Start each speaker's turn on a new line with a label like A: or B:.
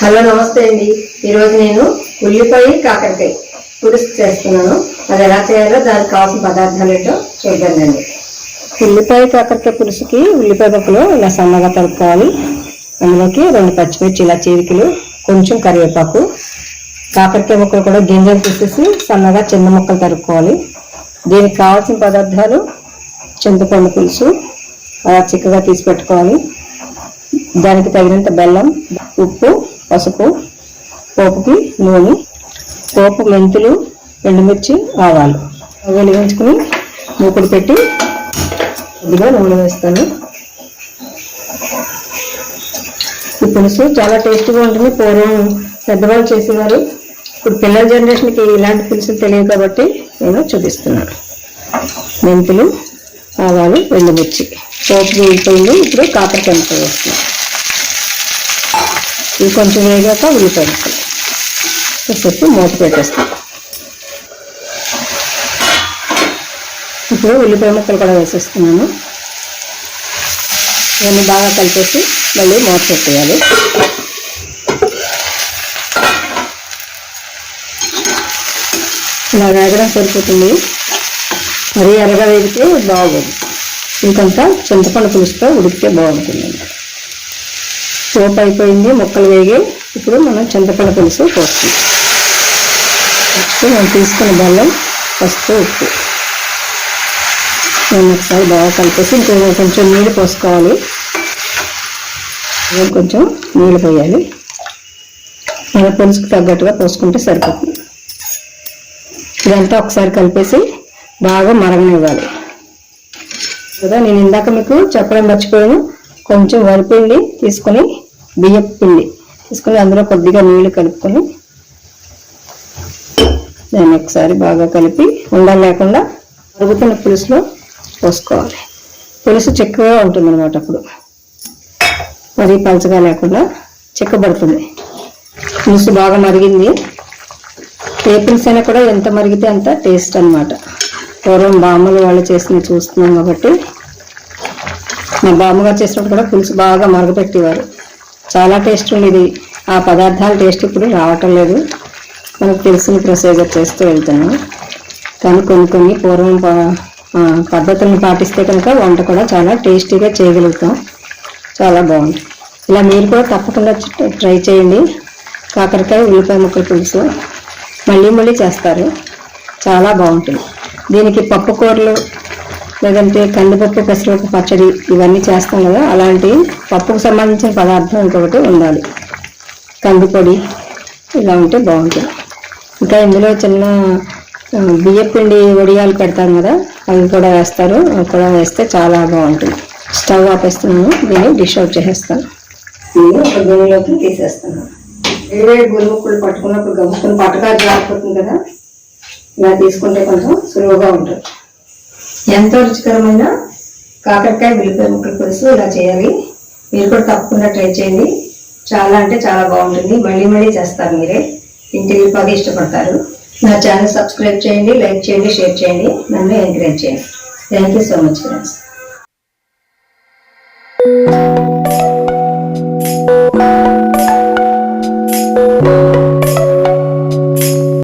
A: Hello నమస్తే అండి. ఈరోజు నేను ఉల్లిపాయ కాకరకాయ పులుసు చేస్తున్నాను. అది ఎలా చేయాలో దానికి కావాల్సిన పదార్థాలు ఏంటో చూద్దామండి ఉల్లిపాయ కాకరకాయ పులుసుకి ఉల్లిపాయ ముక్కలు ఇలా సన్నగా తరుపుకోవాలి అందులోకి రెండు పచ్చిమిర్చి ఇలా చీరికలు కొంచెం కరివేపాకు కాకరకాయ ముక్కలు కూడా గింజలు తీసేసి సన్నగా చిన్న ముక్కలు తరుక్కోవాలి. దీనికి కావాల్సిన పదార్థాలు చింతపండు పులుసు అలా చిక్కగా తీసి పెట్టుకోవాలి. దానికి తగినంత బెల్లం ఉప్పు పసుపు పోపుకి నూనె పోపు మెంతులు ఎండుమిర్చి ఆవాలు. వెలిగించుకుని మూకుడు పెట్టి కొద్దిగా నూనె వేస్తాను. ఈ పులుసు చాలా టేస్టీగా ఉంటుంది. పూర్వం పెద్దవాళ్ళు చేసేవారు. ఇప్పుడు పిల్లల జనరేషన్కి ఇలాంటి పులుసులు తెలియదు కాబట్టి నేను చూపిస్తున్నాను. మెంతులు ఆవాలు ఎండుమిర్చి. పోపు వేగిపోయింది ఇప్పుడు కాపర్ ముక్కలు వేస్తున్నాం. ఇవి కొంచెం వేగాక ఉల్లిపాయలు ముక్కలు కాసేపు మూత పెట్టేస్తాం. ఇప్పుడు ఉల్లిపాయ ముక్కలు కూడా వేసేస్తున్నాను. ఇవన్నీ బాగా కలిపేసి మళ్ళీ మూత పెట్టేయాలి. ఇలా వేగడం సరిపోతుంది. మరీ ఎరగా వేగితే బాగోదు. ఇంకొంత చింతపండు పులుసుతో ఉడికితే బాగుంటుంది. పోపు అయిపోయింది ముక్కలు వేగి ఇప్పుడు మనం చింతపండు పులుసు పోస్తుంది నెక్స్ట్ మనం తీసుకున్న బెల్లం పసుపు ఉప్పు. నేను ఒకసారి బాగా కలిపేసి ఇంకో కొంచెం నీళ్ళు పోసుకోవాలి. కొంచెం నీళ్ళు పోయాలి. మన పులుసుకు తగ్గట్టుగా పోసుకుంటే సరిపోతుంది. ఇదంతా ఒకసారి కలిపేసి బాగా మరగనివ్వాలి. కదా నేను ఇందాక మీకు చెప్పడం మర్చిపోయాను. కొంచెం వరిపిండి తీసుకొని బియ్యపు పిండి తీసుకొని అందులో కొద్దిగా నీళ్ళు కలుపుకొని దాన్ని ఒకసారి బాగా కలిపి ఉండాలి లేకుండా అరుగుతున్న పులుసులో పోసుకోవాలి. పులుసు చిక్కగా ఉంటుంది అనమాట అప్పుడు. మరి పలచగా లేకుండా చిక్కబడుతుంది. పులుసు బాగా మరిగింది. ఏ పులుసు అయినా కూడా ఎంత మరిగితే అంత టేస్ట్ అన్నమాట. పూర్వం బామ్మలు వాళ్ళు చేసిన చూస్తున్నాం కాబట్టి మా బామ్మగారు చేసినప్పుడు కూడా పులుసు బాగా మరగపెట్టేవారు. చాలా టేస్ట్ ఉండేది. ఆ పదార్థాల టేస్ట్ ఇప్పుడు రావటం లేదు. మనకు తెలిసిన ప్రొసీజర్ చేస్తూ వెళ్తున్నాం కానీ కొన్ని కొన్ని పూర్వం ప- పద్ధతులను పాటిస్తే కనుక వంట కూడా చాలా టేస్టీగా చేయగలుగుతాం. చాలా బాగుంటుంది ఇలా మీరు కూడా తప్పకుండా ట్రై చేయండి. కాకరకాయ ఉల్లిపాయ ముక్కల పులుసు మళ్ళీ మళ్ళీ చేస్తారు. చాలా బాగుంటుంది. దీనికి పప్పు కూరలు లేదంటే కందిపప్పు పెసరపప్పు పచ్చడి ఇవన్నీ చేస్తాం కదా. అలాంటి పప్పుకు సంబంధించిన పదార్థం ఇంకొకటి ఉండాలి. కందిపొడి ఇలా ఉంటే బాగుంటుంది. ఇంకా ఇందులో చిన్న బియ్యపిండి వడియాలు పెడతాం కదా అవి కూడా వేస్తారు. అవి కూడా వేస్తే చాలా బాగుంటుంది. స్టవ్ ఆపేస్తున్నాను. దీన్ని డిష్ అవుట్ చేసేస్తాను. దీన్ని ఒక గిన్నెలోకి తీసేస్తాను. వేరే గురుముక్కులు పట్టుకున్నప్పుడు గమ్ముకుని పట్టగా జారిపోతుంది కదా. ఇలా తీసుకుంటే కొంచెం సులువుగా ఉంటుంది. ఎంతో రుచికరమైన కాకరకాయ ఉల్లిపాయ ముక్కల పులుసు ఇలా చేయాలి. మీరు కూడా తప్పకుండా ట్రై చేయండి. చాలా అంటే చాలా బాగుంటుంది. మళ్ళీ మళ్ళీ చేస్తారు మీరే. ఇంటికి బాగా ఇష్టపడతారు. నా ఛానల్ సబ్స్క్రైబ్ చేయండి లైక్ చేయండి షేర్ చేయండి. నన్ను ఎంకరేజ్ చేయండి. Thank you so much friends